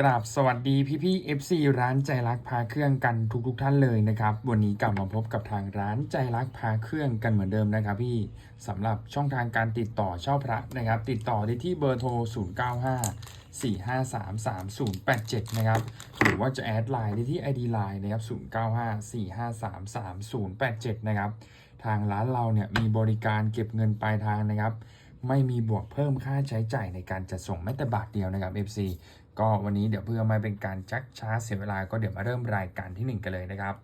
กราบสวัสดีพี่พี่ๆ FC ร้านใจรักพาเครื่องกันทุกทุกท่านเลยนะครับ วันนี้กลับมาพบกับทางร้านใจรักพาเครื่องกันเหมือนเดิมนะครับ พี่สำหรับช่องทางการติดต่อเช่าพระนะครับ ติดต่อได้ที่เบอร์โทร 095 453 3087 นะครับ หรือว่าจะแอดไลน์ได้ที่ ID Line นะครับ 095 453 3087 นะครับ ทางร้านเราเนี่ยมีบริการเก็บเงินปลายทางนะครับ ไม่มีบวกเพิ่มค่าใช้จ่ายในการจัดส่งแม้แต่บาทเดียวนะครับ FC ก็วันนี้เดี๋ยวเพื่อไม่เป็นการจักช้าเสียเวลาก็เดี๋ยวมาเริ่มรายการที่ 1 กันเลยนะครับ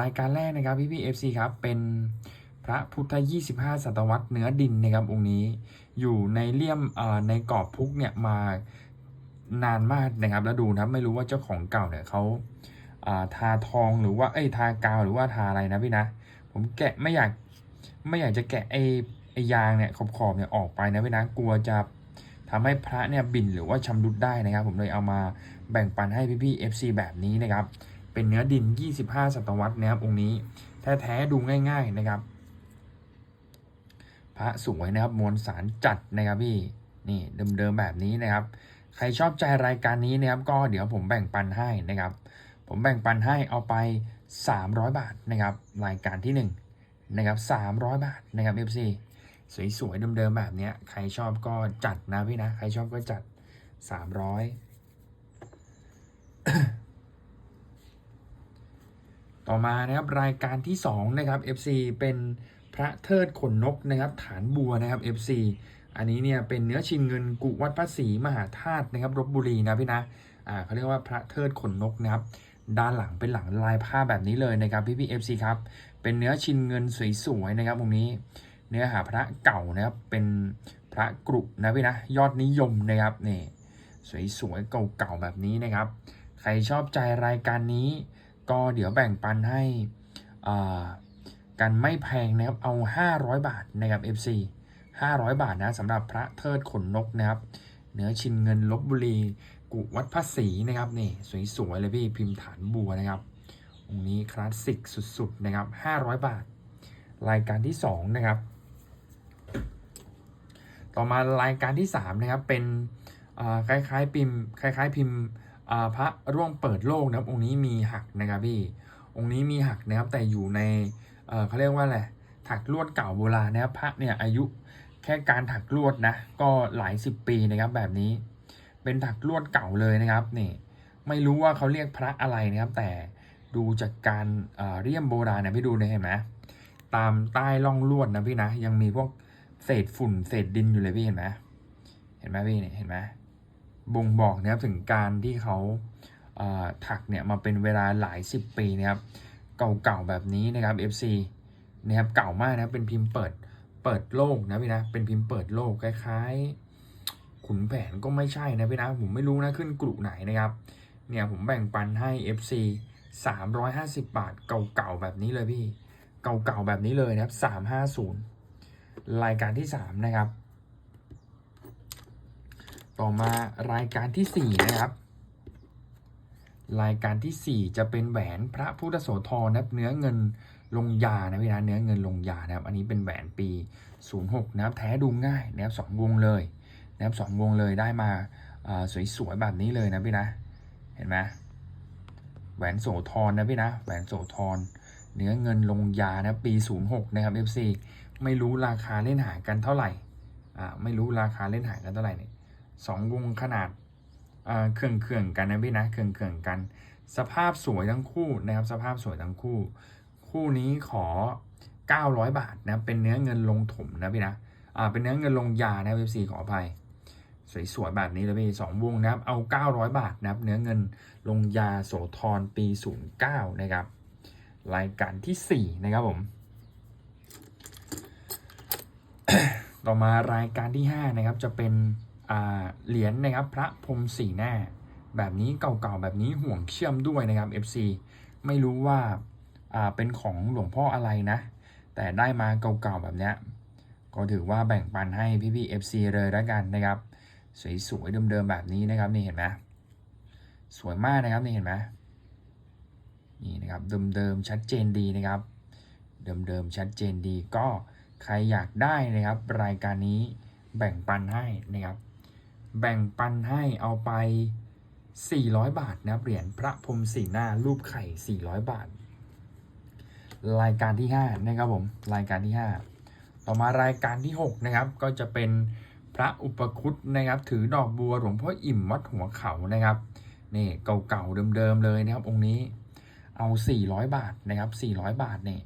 รายการแรกนะครับพี่พี่เอฟซีครับเป็นพระพุทธ 25 ศตวรรษเนื้อดินนะครับองค์นี้อยู่ในเลี่ยมเอ่อในกรอบพุกเนี่ยมานานมากนะครับแล้วดูนะไม่รู้ว่าเจ้าของเก่าเนี่ยเขาอาทาทองหรือว่าเอ้ยทากาวหรือว่าทาอะไรนะพี่นะ ผมแกะไม่อยากไม่อยากจะแกะไอ้ไอ้ยางเนี่ยขอบๆเนี่ยออกไปนะพี่นะกลัวจะ ทำให้พระเนี่ยบินหรือว่าชำรุดได้นะครับ ผมเลยเอามาแบ่งปันให้พี่ๆ FC แบบนี้นะครับ เป็นเนื้อดิน 25 ศตวรรษนะครับองค์นี้แท้ๆดูง่าย ๆนะครับ พระสวยนะครับมวลสารจัดนะครับพี่นี่เดิมๆแบบนี้นะครับ ใครชอบใจรายการนี้นะครับ ก็เดี๋ยวผมแบ่งปันให้นะครับ ผมแบ่งปันให้เอาไป 300 บาทนะครับ รายการที่1นะครับ300 บาทนะครับ FC สวยๆเดิมๆแบบเนี้ยใครชอบก็จัดนะพี่นะ ใครชอบก็จัด300ต่อมานะครับรายการที่ 2 นะครับ FC เป็นพระเทิดขนนกนะครับฐานบัวนะครับ FC อันนี้เนี่ยเป็นเนื้อชินเงินกุวัดพระศรีมหาธาตุนะครับลบบุรีนะพี่นะอ่าเขาเรียกว่าพระเทิดขนนกนะครับด้านหลังเป็นหลังลายผ้าแบบนี้เลยนะครับพี่พี่เอฟซีครับเป็นเนื้อชินเงินสวยๆนะครับตรงนี้ เนื้อหาพระเก่านะครับ เป็นพระกรุนะพี่นะยอดนิยมนะครับนี่สวยๆเก่าๆแบบนี้นะครับ ใครชอบใจรายการนี้ ก็เดี๋ยวแบ่งปันให้อ่ากันไม่แพงนะครับเอา 500 บาทนะครับ FC 500 บาทนะสำหรับพระเทิดขนนกนะครับเนื้อชินเงินลบบุรี กุวัดพระศรีนะครับนี่สวยๆเลยพี่พิมพ์ฐานบัวนะครับองค์นี้คลาสสิกสุดๆนะครับ 500 บาท รายการที่ 2 นะครับ ต่อมารายการที่3นะครับเป็นคล้ายๆพิมพ์คล้ายๆพิมพ์พระร่วงเปิดโลกนะครับองค์นี้มีหักนะครับพี่องค์นี้มีหักนะครับแต่อยู่ในเขาเรียกว่าอะไรถักลวดเก่าโบราณนะครับพระเนี่ยอายุแค่การถักลวดนะก็หลายสิบปีนะครับแบบนี้ เป็นถักลวดเก่าเลยนะครับนี่ไม่รู้ว่าเขาเรียกพระอะไรนะครับ แต่ดูจากการเอ่อเรียมโบราณนะพี่ดูเนี่ยเห็นไหมตามใต้ร่องลวดนะพี่นะยังมีพวก เศษฝุ่น เศษดินอยู่เลยพี่เห็นไหมเห็นไหมพี่เนี่ยเห็นไหมบ่งบอกนะครับถึงการที่เขาเถักเนี่ยมาเป็นเวลาหลายสิบปีนะครับ เก่าๆแบบนี้นะครับ FC นะครับเก่ามากนะเป็นพิมพ์เปิดเปิดโลกนะพี่นะเป็นพิมพ์เปิดโลกคล้ายๆ ขุนแผนก็ไม่ใช่นะพี่นะผมไม่รู้นะขึ้นกลุ่ไหนนะครับเนี่ยผมแบ่งปันให้ FC 350 บาทเก่าๆแบบนี้เลยพี่ เก่าๆแบบนี้เลยนะครับ350 รายการที่ 3 นะครับ ต่อมารายการทีสี่4 นะครับ รายการทีสี่ 4 จะเป็นแหวนพระพุทธโสธรนะครับเนื้อเงินลงยานะพี่นะเนื้อเงินลงยานะครับ อันนี้เป็นแหวนปี 06 นะครับ แท้ดูง่ายนะครับสองวงเลยนะครับสองวงเลยได้มาอ่าสวยๆแบบนี้เลยนะพี่นะเห็นไหมแหวนโสธรนะพี่นะแหวนโสธรเนื้อเงินลงยานะปี 06 นะครับ FC ไม่รู้ราคาเล่นหากันเท่าไหร่อ่าไม่รู้ราคาเล่นหากันเท่าไหร่เนี่ยสองวงขนาดอ่าเครื่องเครื่องๆกันนะพี่นะเครื่องเครื่องๆกัน สภาพสวยทั้งคู่นะครับ สภาพสวยทั้งคู่ คู่นี้ขอ 900 บาทนะเป็นเนื้อเงินลงถมนะพี่นะอ่าเป็นเนื้อเงินลงยานะเว็บซีขออภัยสวยๆแบบนี้เลยพี่สองวงนะครับ เอา 900 บาทนะครับ เนื้อเงินลงยาโสธรปี 09 นะครับ รายการที่ 4 นะครับผม ต่อมารายการที่ 5 นะครับ จะเป็นเหรียญนะครับ พระพรมสีหน้า แบบนี้เก่าๆแบบนี้ห่วงเชื่อมด้วยนะครับ FC ไม่รู้ว่าอ่าเป็นของหลวงพ่ออะไรนะ แต่ได้มาเก่าๆแบบเนี้ยก็ถือว่าแบ่งปันให้พี่ๆ FC เลยแล้วกันนะครับ สวยๆเดิมๆแบบนี้นะครับนี่เห็นไหมสวยมากนะครับนี่เห็นไหมนี่นะครับเดิมๆชัดเจนดีนะครับ เดิมๆชัดเจนดีก็ ใครอยากได้นะครับ รายการนี้แบ่งปันให้นะครับ แบ่งปันให้เอาไป 400 บาทนะเหรียญพระพรมสีหน้ารูปไข่ 400 บาท รายการที่5นะครับผมรายการที่ 5 ต่อมารายการที่ 6 นะครับ ก็จะเป็นพระอุปคุตนะครับ ถือดอกบัวหลวงพ่ออิ่มวัดหัวเขานะครับนี่เก่าๆเดิมๆเลยนะครับองค์นี้เอา 400 บาทนะครับ 400 บาทเนี่ย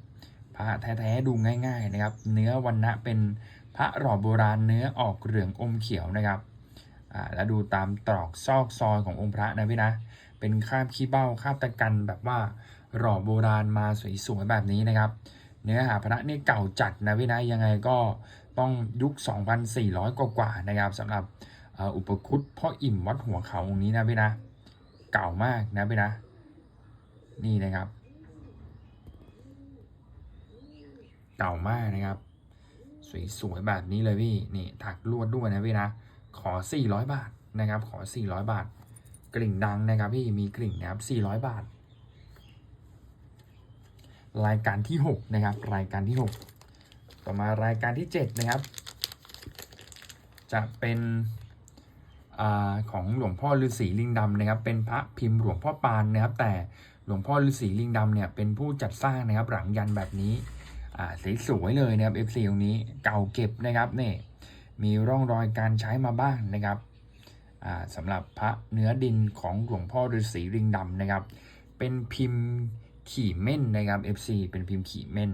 พระแท้ๆดูง่าย ๆนะครับ เนื้อวันนะเป็นพระหล่อโบราณเนื้อออกเหลืองอมเขียวนะครับแล้วดูตามตรอกซอกซอยขององค์พระนะพี่นะ เป็นคาบขี้เบ้าคาบตะกันแบบว่าหล่อโบราณมาสวยๆแบบนี้นะครับ เนื้อหาพระนี่เก่าจัดนะพี่นะยังไงก็ต้องยุค 2,400 กว่าๆนะครับสำหรับอุปคุตพ่ออิ่มวัดหัวเขาองค์นี้นะพี่นะ เก่ามากนะพี่นะ นี่นะครับ เก่ามากนะครับ สวยๆแบบนี้เลยพี่นี่ถักลวดด้วยนะพี่นะขอ 400 บาทนะครับ ขอ 400 บาท กลิ่งดังนะครับพี่มีกลิ่งนะครับ 400 บาท รายการที่ 6 นะครับ รายการที่ 6 ต่อมารายการที่ 7 นะครับ จะเป็นอของหลวงพ่อฤาษีลิงดำนะครับ เป็นพระพิมพ์หลวงพ่อปานนะครับ แต่หลวงพ่อฤาษีลิงดำเนี่ยเป็นผู้จัดสร้างนะครับหลังยันแบบนี้ อ่าสวยๆเลยนะครับ F4 ตรงนี้เก่าเก็บนะครับนี่มีร่องรอยการใช้มาบ้างนะครับอ่าสำหรับพระเนื้อดินของหลวงพ่อฤาษีลิงดำนะครับ เป็นพิมพ์ขี่เม่นนะครับ FC เป็นพิมพ์ขี่เม่น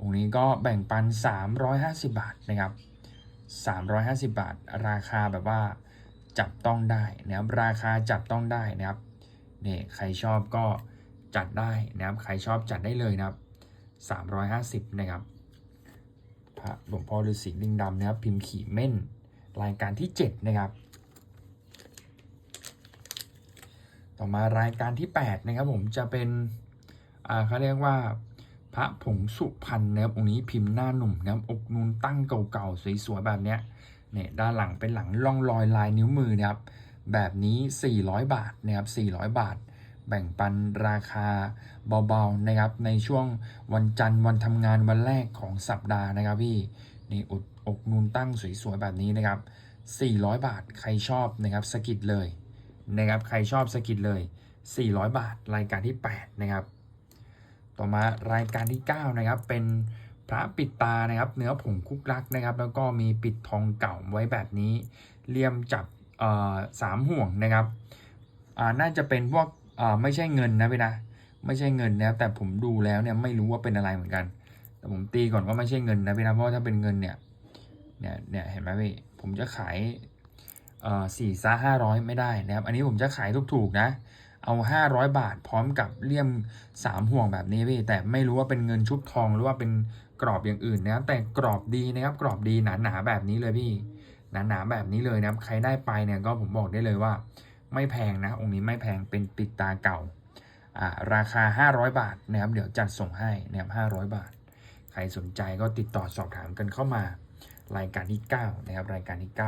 องค์นี้ก็แบ่งปัน 350 บาทนะครับ 350 บาท ราคาแบบว่าจับต้องได้นะครับราคาจับต้องได้นะครับนี่ใครชอบก็จัดได้นะครับ ใครชอบจัดได้เลยนะครับ 350 นะครับพระหลวงพ่อฤาษีลิงดำนะครับ พิมพ์ขี่เม่นรายการที่ 7 นะครับ ต่อมารายการที่ 8 นะครับ ผมจะเป็นเขาเรียกว่าพระผงสุพรรณนะครับองค์นี้พิมพ์หน้าหนุ่มนะครับอกนูนตั้งเก่าๆสวยๆแบบเนี้ยเนี่ยด้านหลังเป็นหลังร่องรอยลายนิ้วมือนะครับแบบนี้ 400 บาทนะครับ400 บาท แบ่งปันราคาเบาๆนะครับ ในช่วงวันจันทร์วันทำงานวันแรกของสัปดาห์นะครับพี่นี่อกอกนูนตั้งสวยๆแบบนี้นะครับ 400 บาทใครชอบนะครับสกิดเลยนะครับใครชอบสกิดเลย 400 บาทรายการที่ 8 นะครับ ต่อมารายการที่ 9 นะครับ เป็นพระปิดตานะครับ เนื้อผงคุกลักนะครับ แล้วก็มีปิดทองเก่าไว้แบบนี้เลี่ยมจับเออสามห่วงนะครับน่าจะเป็นพวก อ่าไม่ใช่เงินนะพี่นะ ไม่ใช่เงินนะแต่ผมดูแล้วเนี่ยไม่รู้ว่าเป็นอะไรเหมือนกัน แต่ผมตีก่อนว่าไม่ใช่เงินนะพี่นะเพราะถ้าเป็นเงินเนี่ยเนี่ยเนี่ยเห็นไหมพี่ผมจะขายเอ่อสี่ซ่าห้าร้อยไม่ได้นะครับ อันนี้ผมจะขายถูกๆนะ เอา500บาทพร้อมกับเลี่ยม3ห่วงแบบนี้พี่แต่ไม่รู้ว่าเป็นเงินชุบทองหรือว่าเป็นกรอบอย่างอื่นนะครับแต่กรอบดีนะครับกรอบดีหนาๆแบบนี้เลยพี่หนาๆแบบนี้เลยนะครับใครได้ไปเนี่ยก็ผมบอกได้เลยว่า ไม่แพงนะ องค์นี้ไม่แพงเป็นปิดตาเก่าอ่า ราคา 500 บาทนะครับ เดี๋ยวจัดส่งให้นะครับ500 บาท ใครสนใจก็ติดต่อสอบถามกันเข้ามา รายการที่ 9 นะครับ รายการที่ 9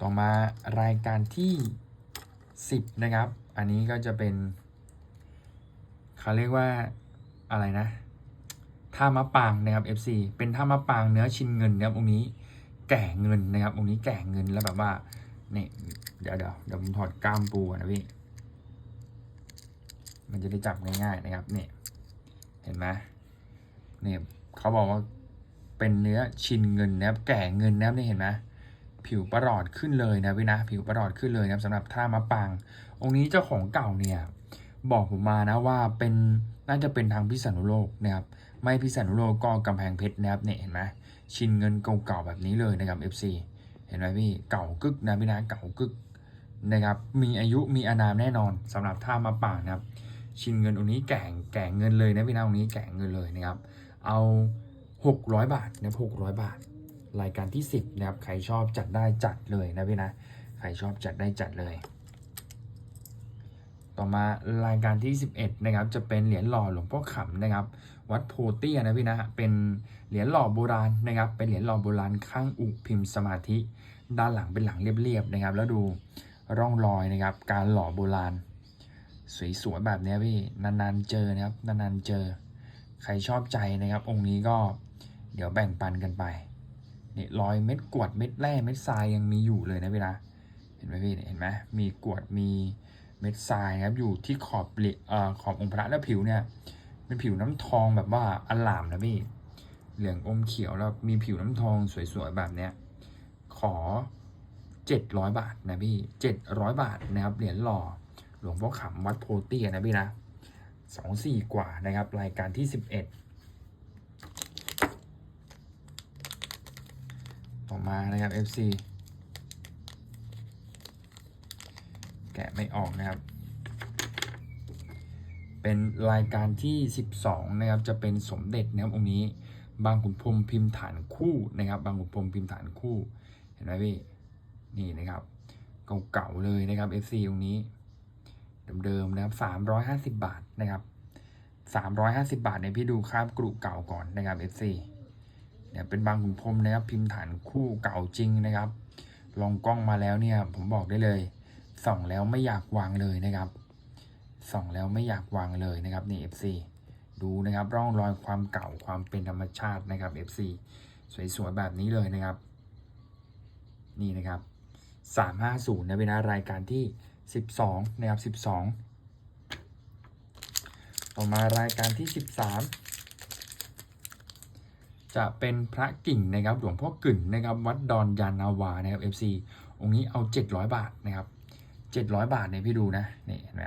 ต่อมารายการที่ 10 นะครับ อันนี้ก็จะเป็นเขาเรียกว่าอะไรนะท่ามะปางนะครับ FC เป็นท่ามะปางเนื้อชิ้นเงินนะครับองค์นี้ แก่เงินนะครับองค์นี้แก่เงินแล้วแบบว่าเนี่ยเดี๋ยวเดี๋ยวเดี๋ยวผมถอดกล้ามปูนะพี่มันจะได้จับง่ายๆนะครับเนี่ยเห็นไหมเนี่ยเขาบอกว่าเป็นเนื้อชินเงินนะครับแก่เงินนะครับนี่เห็นไหมผิวประหลอดขึ้นเลยนะพี่นะผิวประหลอดขึ้นเลยนะครับสำหรับท่ามะปางองค์นี้เจ้าของเก่าเนี่ยบอกผมมานะว่าเป็นน่าจะเป็นทางพิษณุโลกนะครับไม่พิษณุโลกก็กำแพงเพชรนะครับเนี่ยเห็นไหม ชินเงินเก่าๆแบบนี้เลยนะครับ FC เห็นไหมพี่เก่ากึกนะพี่นะเก่ากึกนะครับมีอายุมีอนามแน่นอนสำหรับท่ามะปางนะครับ ชินเงินองนี้แก่งแก่เงินเลยนะพี่นะองนี้แก่เงินเลยนะครับ เอา 600 บาทนะครับ600บาท รายการที่ 10นะครับใครชอบจัดได้จัดเลยนะพี่นะใครชอบจัดได้จัดเลย ต่อมารายการที่ 11 นะครับ จะเป็นเหรียญหล่อหลวงพ่อขำนะครับ วัดโพเตียนะพี่นะเป็นเหรียญหล่อโบราณนะครับ เป็นเหรียญหล่อโบราณข้างอุพิมพ์สมาธิ ด้านหลังเป็นหลังเรียบๆนะครับ แล้วดูร่องรอยนะครับ การหล่อโบราณ สวยๆแบบนี้พี่นานๆเจอนะครับนานๆเจอ ใครชอบใจนะครับ องค์นี้ก็เดี๋ยวแบ่งปันกันไปนี่รอยเม็ดกรวดเม็ดแร่เม็ดทรายยังมีอยู่เลยนะพี่นะเห็นไหมพี่เห็นไหมมีกรวดมี เม็ดทรายครับอยู่ที่ขอบเลเอ่อขอบองค์พระแล้วผิวเนี่ยเป็นผิวน้ำทองแบบว่าอลามนะพี่เหลืองอมเขียวแล้วมีผิวน้ำทองสวยๆแบบเนี้ยขอ 700 บาทนะพี่ 700 บาทนะครับเหรียญหล่อหลวงพ่อขำวัดโพเตียนะพี่นะสองสี่กว่านะครับ รายการที่ 11 ต่อมานะครับ FC แกะไม่ออกนะครับ เป็นรายการที่ 12 นะครับ จะเป็นสมเด็จนะครับองค์นี้ บางขุนพรมพิมพ์ฐานคู่นะครับ บางขุนพรมพิมพ์ฐานคู่ เห็นไหมพี่ นี่นะครับ เก่าๆเลยนะครับ FC ตรงนี้ เดิมๆนะครับ 350 บาทนะครับ350 บาทเนี่ยพี่ดูคราบกรุเก่าก่อนนะครับ FC เนี่ยเป็นบางขุนพรมนะครับพิมพ์ฐานคู่เก่าจริงนะครับ ลองกล้องมาแล้วเนี่ยผมบอกได้เลย ส่องแล้วไม่อยากวางเลยนะครับส่องแล้วไม่อยากวางเลยนะครับนี่ FC ดูนะครับร่องรอยความเก่าความเป็นธรรมชาตินะครับ FC สวยๆแบบนี้เลยนะครับ นี่นะครับ 350นะเป็นรายการที่ 12 นะครับ 12 ต่อมารายการที่ 13 จะเป็นพระกิ่งนะครับหลวงพ่อกึ่นนะครับ วัดดอนยานาวานะครับ FC องค์นี้เอา 700 บาทนะครับ 700 บาทเนี่ยพี่ดูนะนี่เห็นไหม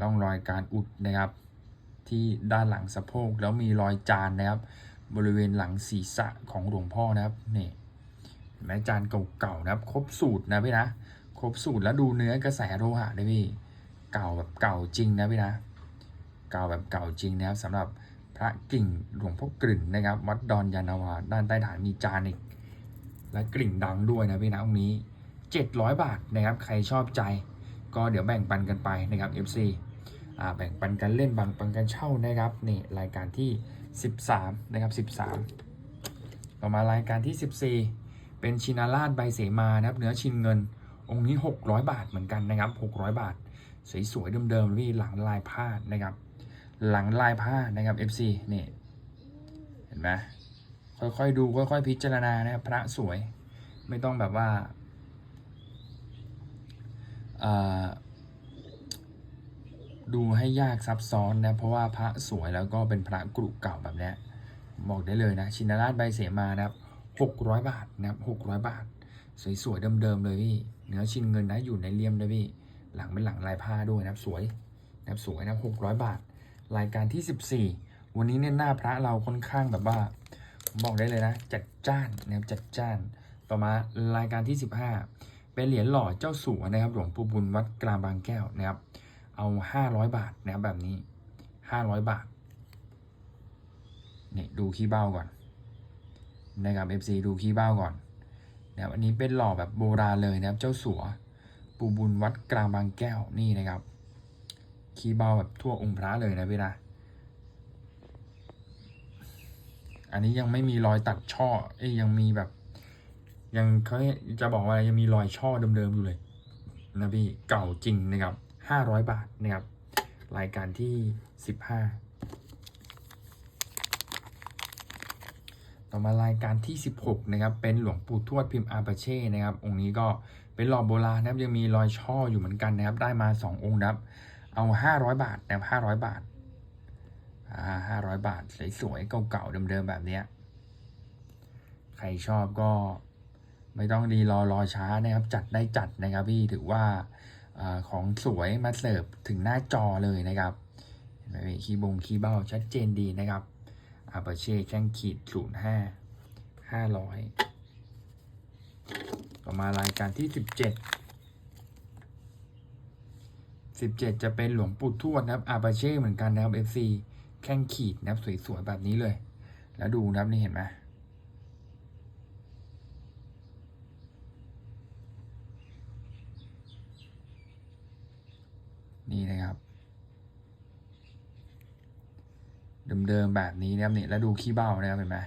ร่องรอยการอุดนะครับ ที่ด้านหลังสะโพกแล้วมีรอยจานนะครับ บริเวณหลังศีรษะของหลวงพ่อนะครับนี่เห็นไหมจานเก่าๆนะครับ ครบสูตรนะพี่นะครบสูตรแล้วดูเนื้อกระแสโลหะด้วยพี่เก่าแบบเก่าจริงนะพี่นะ เก่าแบบเก่าจริงนะครับสำหรับพระกิ่งหลวงพ่อกลิ่นนะครับ วัดดอนยานนาวาด้านใต้ฐานมีจานอีกและกลิ่งดังด้วยนะพี่นะองค์นี้ 700 บาทนะครับ ใครชอบใจ ก็เดี๋ยวแบ่งปันกันไปนะครับ FC อ่าแบ่งปันกันเล่นบางปันกันเช่านะครับนี่รายการที่ 13 นะครับ 13 ต่อมารายการที่ 14 เป็นชินาราชใบเสมานะครับเนื้อชินเงิน องค์นี้ 600 บาทเหมือนกันนะครับ 600 บาท สวยๆเดิมๆพี่หลังลายผ้านะครับ หลังลายผ้านะครับ FC นี่เห็นไหมค่อยๆดูค่อยๆพิจารณานะครับพระสวยไม่ต้องแบบว่า ดูให้ยากซับซ้อนนะ เพราะว่าพระสวยแล้วก็เป็นพระกรุเก่าแบบนี้บอกได้เลยนะ ชินราชใบเสมานะครับหกร้อยบาทนะครับหกร้อยบาท สวยๆเดิมๆเลยพี่เนื้อชินเงินนะอยู่ในเลี่ยมด้วยพี่ หลังเป็นหลังลายผ้าด้วยนะครับสวยนะครับสวยนะหกร้อยบาท รายการที่สิบสี่วันนี้เนี่ยหน้าพระเราค่อนข้างแบบว่า บอกได้เลยนะ จัดจ้านนะครับจัดจ้าน ต่อมารายการที่ 15 เป็นเหรียญหล่อเจ้าสัวนะครับหลวงปู่บุญวัดกลางบางแก้วนะครับ เอา 500 บาทนะครับแบบนี้ 500 บาทนี่ดูขี้เบ้าก่อนนะครับ FC ดูขี้เบ้าก่อนนะครับอันนี้เป็นหล่อแบบโบราณเลยนะครับเจ้าสัวปู่บุญวัดกลางบางแก้วนี่นะครับ ขี้เบ้าแบบทั่วองค์พระเลยนะพี่นะอันนี้ยังไม่มีรอยตัดช่อเอ้ยยังมีแบบ ยังเขาจะบอกว่ายังมีรอยช่อเดิมๆอยู่เลยนะพี่เก่าจริงนะครับห้าร้อยบาทนะครับ รายการที่สิบห้าต่อมารายการที่สิบหกนะครับ เป็นหลวงปู่ทวดพิมพ์อาปาเช่นะครับ องค์นี้ก็เป็นหล่อโบราณนะครับยังมีรอยช่ออยู่เหมือนกันนะครับ ได้มาสององค์นะครับ เอาห้าร้อยบาทนะครับห้าร้อยบาทอ่าห้าร้อยบาท สวยๆเก่าๆเดิมๆแบบเนี้ย ใครชอบก็ ไม่ต้องดีรอรอช้านะครับ จัดได้จัดนะครับพี่ถือว่าอของสวยมาเสิร์ฟถึงหน้าจอเลยนะครับเห็นไหมคีย์บงคีย์เบ้าชัดเจนดีนะครับอาเปเช่แข้งขีดศูนย์ห้าห้าร้อยต่อมารายการที่สิบเจ็ดสิบเจ็ดจะเป็นหลวงปู่ทวดนะครับอาปเช่เหมือนกันนะครับ FC แข้งขีดนะครับสวยๆแบบนี้เลย แล้วดูนะครับนี่เห็นไหม นี่นะครับเดิมๆแบบนี้นะครับนี่แล้วดูขี้เบ้านะครับเห็นไหม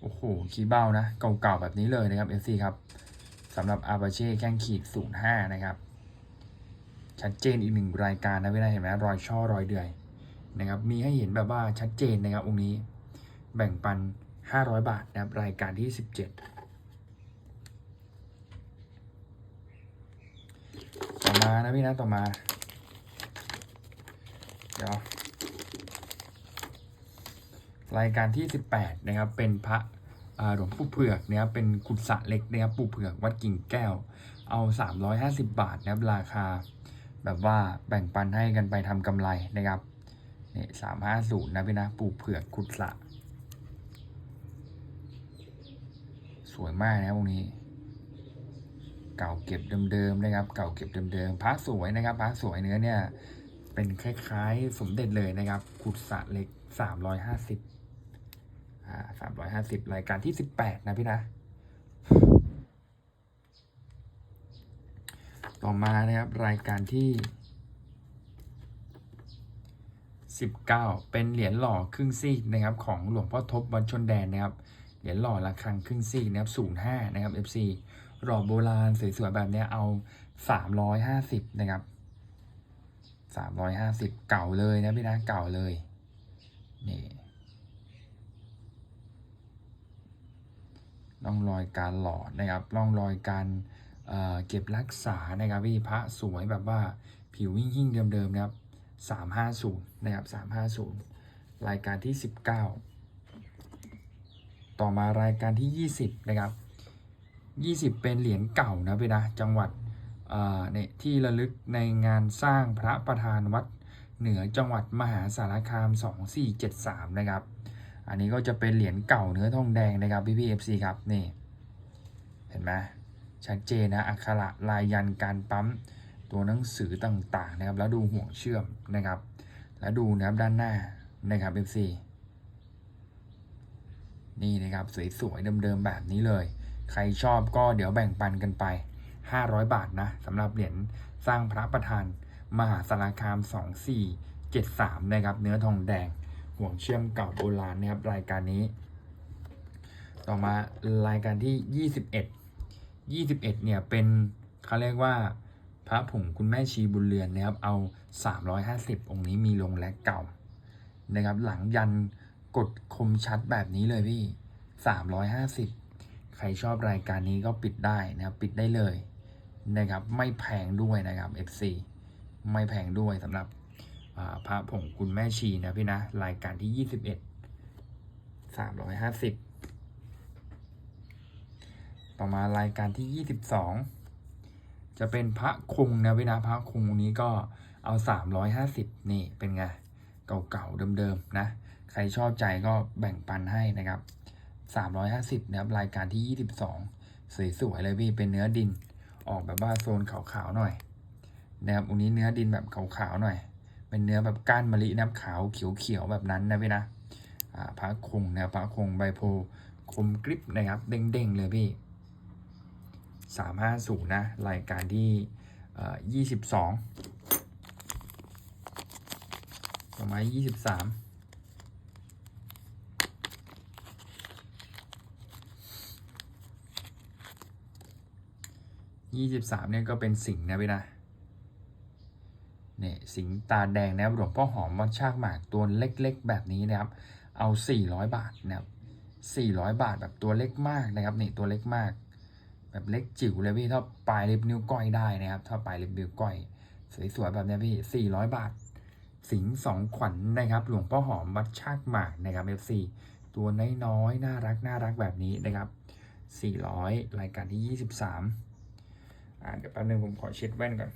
โอ้โหขี้เบ้านะเก่าๆแบบนี้เลยนะครับ FC ครับสำหรับอาบาเช่แข้งขีด05นะครับ ชัดเจนอีกหนึ่งรายการนะไม่ได้เห็นไหมรอยช่อรอยเดือยนะครับ มีให้เห็นแบบว่าชัดเจนนะครับองค์นี้แบ่งปัน 500 บาทนะครับรายการที่ 17มานะพี่นะต่อมา ดี๋ยวรายการที่ 18 นะครับ เป็นพระหลวงปู่เผือกนะครับเป็นกุศะเล็กนะครับปู่เผือกวัดกิ่งแก้ว เอา 350 บาทนะครับราคา แบบว่าแบ่งปันให้กันไปทำกำไรนะครับนี่สามห้าศูนย์นะพี่นะปู่เผือกกุศะสวยมากนะครับวงนี้เก่าเก็บเดิมๆนะครับ เก่าเก็บเดิมๆพระสวยนะครับพระสวยเนื้อเนี่ย เป็นคล้ายๆสมเด็จเลยนะครับกุศะเล็กสามร้อยห้าสิบอ่าสามร้อยห้าสิบรายการที่สิบแปดนะพี่นะ ต่อมานะครับรายการที่สิบเก้าเป็นเหรียญหล่อครึ่งซีกนะครับ ของหลวงพ่อทบวัดชนแดนนะครับ เหรียญหล่อระฆังครึ่งซีกนะครับศูนย์ห้านะครับ FC หล่อโบราณสวยๆแบบเนี้ยเอาสามร้อยห้าสิบนะครับ สามร้อยห้าสิบเก่าเลยนะพี่นะเก่าเลยนี่ร่องรอยการหล่อนะครับร่องรอยการเเก็บรักษานะครับพี่พระสวยแบบว่าผิวหิ่งๆเดิมๆนะครับสามห้าศูนย์นะครับสามห้าศูนย์รายการที่สิบเก้าต่อมารายการที่ยี่สิบนะครับยี่สิบเป็นเหรียญเก่านะพี่นะจังหวัด นี่ที่ระลึกในงานสร้างพระประธานวัดเหนือจังหวัดมหาสารคาม 2473 นะครับ อันนี้ก็จะเป็นเหรียญเก่าเนื้อทองแดงนะครับพี่พี่เอฟซีครับนี่เห็นไหมชัดเจนนะอักขระลายยันการปั๊มตัวหนังสือต่างๆนะครับ แล้วดูห่วงเชื่อมนะครับ แล้วดูนะครับด้านหน้านะครับเอฟซีนี่นะครับสวยๆเดิมๆแบบนี้เลย ใครชอบก็เดี๋ยวแบ่งปันกันไป 500 บาทนะสำหรับเหรียญสร้างพระประธาน มหาสารคาม 2473 นะครับ เนื้อทองแดงห่วงเชื่อมเก่าโบราณนะครับรายการนี้ ต่อมารายการที่ 21 21 เนี่ยเป็นเขาเรียกว่าพระผงคุณแม่ชีบุญเรือนนะครับเอา 350 องค์นี้มีลงและเก่านะครับหลังยันกดคมชัดแบบนี้เลยพี่ 350 ใครชอบรายการนี้ก็ปิดได้นะครับ ปิดได้เลย นะครับไม่แพงด้วยนะครับ FC ไม่แพงด้วยสำหรับพระผงคุณแม่ชีนะพี่นะ รายการที่ 21 350 ต่อมารายการที่ 22 จะเป็นพระคงนะพี่นะพระคงองนี้ก็เอา 350 นี่เป็นไง เก่าๆเดิมๆนะ ใครชอบใจก็แบ่งปันให้นะครับ 350 นะครับ รายการที่ 22 สวยๆเลยพี่เป็นเนื้อดิน ออกแบบว่าโซนขาวๆหน่อยนะครับอันนี้เนื้อดินแบบขาวๆหน่อย เป็นเนื้อแบบก้านมะลินะครับขาวเขียวๆแบบนั้นนะพี่นะพระคงนะพระคงใบโพคมกริบนะครับ เด้งๆเลยพี่350นะ รายการที่เอ่อ22ประมาณ23 ยี่สิบสามเนี่ยก็เป็นสิงห์นะพี่นะเนี่ยสิงห์ตาแดงนะครับหลวงพ่อหอมวัดชากหมากตัวเล็กๆ แบบนี้นะครับ เอาสี่ร้อยบาทนะครับสี่ร้อยบาทแบบตัวเล็กมากนะครับนี่ตัวเล็กมาก แบบเล็กจิ๋วเลยพี่ถ้าปลายเล็บนิ้วก้อยได้นะครับ ถ้าปลายเล็บนิ้วก้อย สวยๆแบบนี้พี่สี่ร้อยบาท สิงห์สองขวัญนนะครับ หลวงพ่อหอมวัดชากหมากนะครับ FC ตัวน้อยๆน่ารักน่ารักแบบนี้นะครับสี่ร้อยรายการที่ยี่สิบสาม อ่าเดี๋ยวแป๊บนึงผมขอเช็ดแว่นก่อน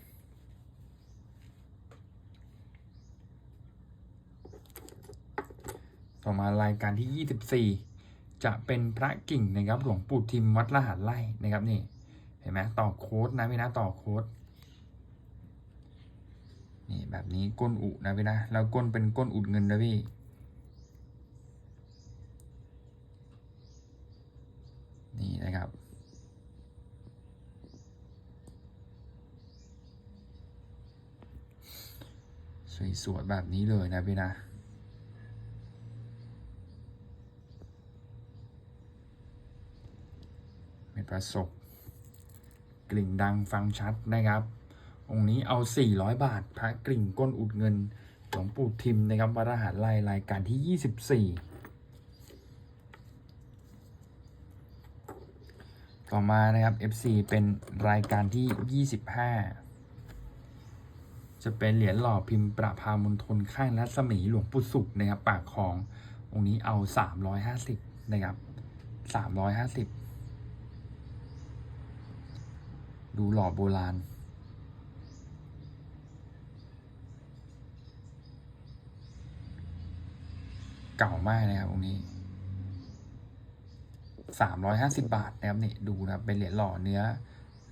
ต่อมารายการที่ 24 จะเป็นพระกิ่งนะครับหลวงปู่ทิมวัดละหารไร่นะครับนี่เห็นไหมต่อโค้ดนะพี่นะต่อโค้ดนี่แบบนี้ก้นอุนะพี่นะแล้วก้นเป็นก้นอุดเงินนะพี่ นี่นะครับ สวยๆแบบนี้เลยนะพี่นะเป็นประสบกลิ่งดังฟังชัดนะครับ องค์นี้เอา 400 บาท พระกลิ่งก้นอุดเงินหลวงปู่ทิมนะครับวัดรหัสไล่รายการที่ 24 ต่อมานะครับ FC เป็นรายการที่ 25 จะเป็นเหรียญหล่อพิมพ์ประพามณฑลข้างรัศมีหลวงปู่สุขนะครับ ปากคลององค์นี้เอาสามร้อยห้าสิบนะครับสามร้อยห้าสิบดูหล่อโบราณ เก่ามากนะครับองค์นี้สามร้อยห้าสิบาทนะครับนี่ดูนะครับเป็นเหรียญหล่อเนื้อ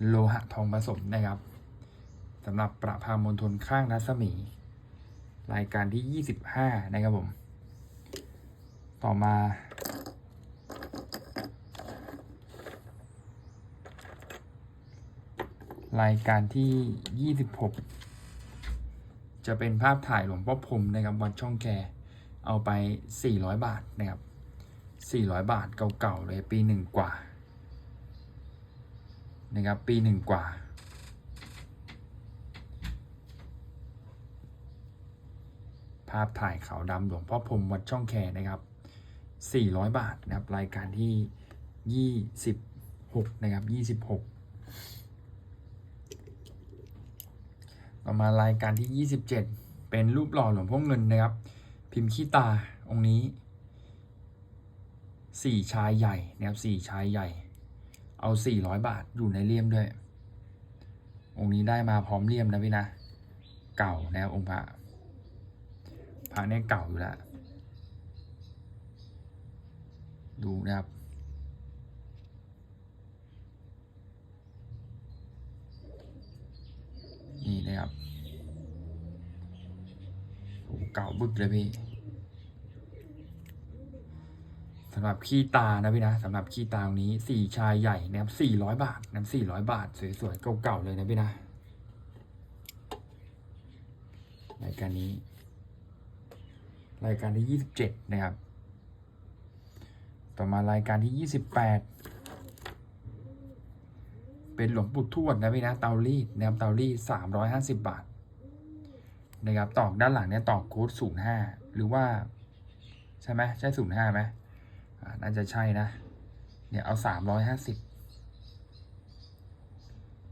โลหะทองผสมนะครับ สำหรับประพามณฑลข้างรัศมี รายการที่ยี่สิบห้านะครับผม ต่อมา รายการที่ยี่สิบหกจะเป็นภาพถ่ายหลวงพ่อพรมนะครับวัดช่องแคเอาไป 400 บาทนะครับ 400 บาทเก่าๆเลยปีหนึ่งกว่านะครับปีหนึ่งกว่าาพถ่ายขาวดำหลวงพ่อพรมวัดช่องแคนะครับ 400 บาทนะครับรายการที่ 26 นะครับ 26ต่อมารายการที่ 27 เป็นรูปหล่อหลวงพ่อเงินนะครับ พิมพ์ขี้ตาองค์นี้สี่ชายใหญ่นะครับสี่ชายใหญ่ เอาสี่ร้อยบาทอยู่ในเลี่ยมด้วย องค์นี้ได้มาพร้อมเลี่ยมนะพี่นะ เก่านะครับองค์พระ พระเนี่ยเก่าอยู่แล้ว ดูนะครับ นี่นะครับโอ้เก่าบึกเลยพี่สำหรับขี้ตานะพี่นะสำหรับขี้ตาตรงนี้สี่ชายใหญ่นะครับสี่ร้อยบาทนะครับสี่ร้อยบาท สวยๆเก่าๆเลยนะพี่นะรายการนี้ รายการที่ยี่สิบเจ็ดนะครับ ต่อมารายการที่ยี่สิบแปดเป็นหลวงปู่ทวดนะพี่นะเตารีดนะครับเตารีดสามร้อยห้าสิบบาทนะครับตอกด้านหลังเนี่ยตอกโค้ดศูนย์ห้าหรือว่า ใช่ไหมใช่ศูนย์ห้าไหมน่าจะใช่นะ เนี่ยเอาสามร้อยห้าสิบ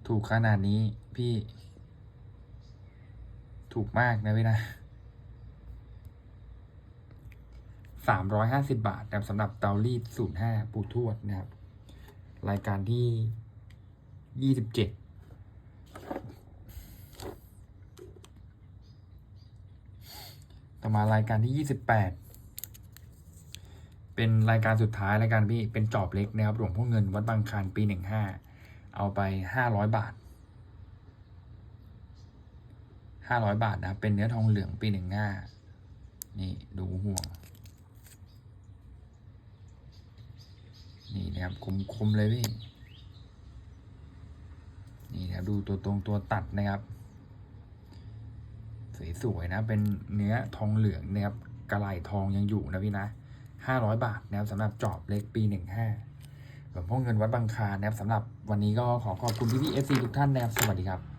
ถูกขนาดนี้พี่ ถูกมากนะพี่นะ สามร้อยห้าสิบบาทนะครับสำหรับเตารีดศูนย์ห้าปูทวดนะครับ รายการที่ยี่สิบเจ็ดต่อมารายการที่28เป็นรายการสุดท้ายรายการพี่ เป็นจอบเล็กนะครับหลวงพ่อเงินวัดบางคานปี15เอาไป500บาท500บาทนะ เป็นเนื้อทองเหลืองปี15นี่ดูห่วง นี่นะครับคมๆเลยพี่นี่นะครับดูตัวตรงตัวตัดนะครับ สวยๆนะ เป็นเนื้อทองเหลืองนะครับกระไหลทองยังอยู่นะพี่นะห้าร้อยบาทนะครับสำหรับจอบเล็กปีหนึ่งห้าหลวงพ่อเงินวัดบางคานนะครับสำหรับวันนี้ก็ขอขอบคุณพี่พี่เอฟซีทุกท่านนะครับสวัสดีครับ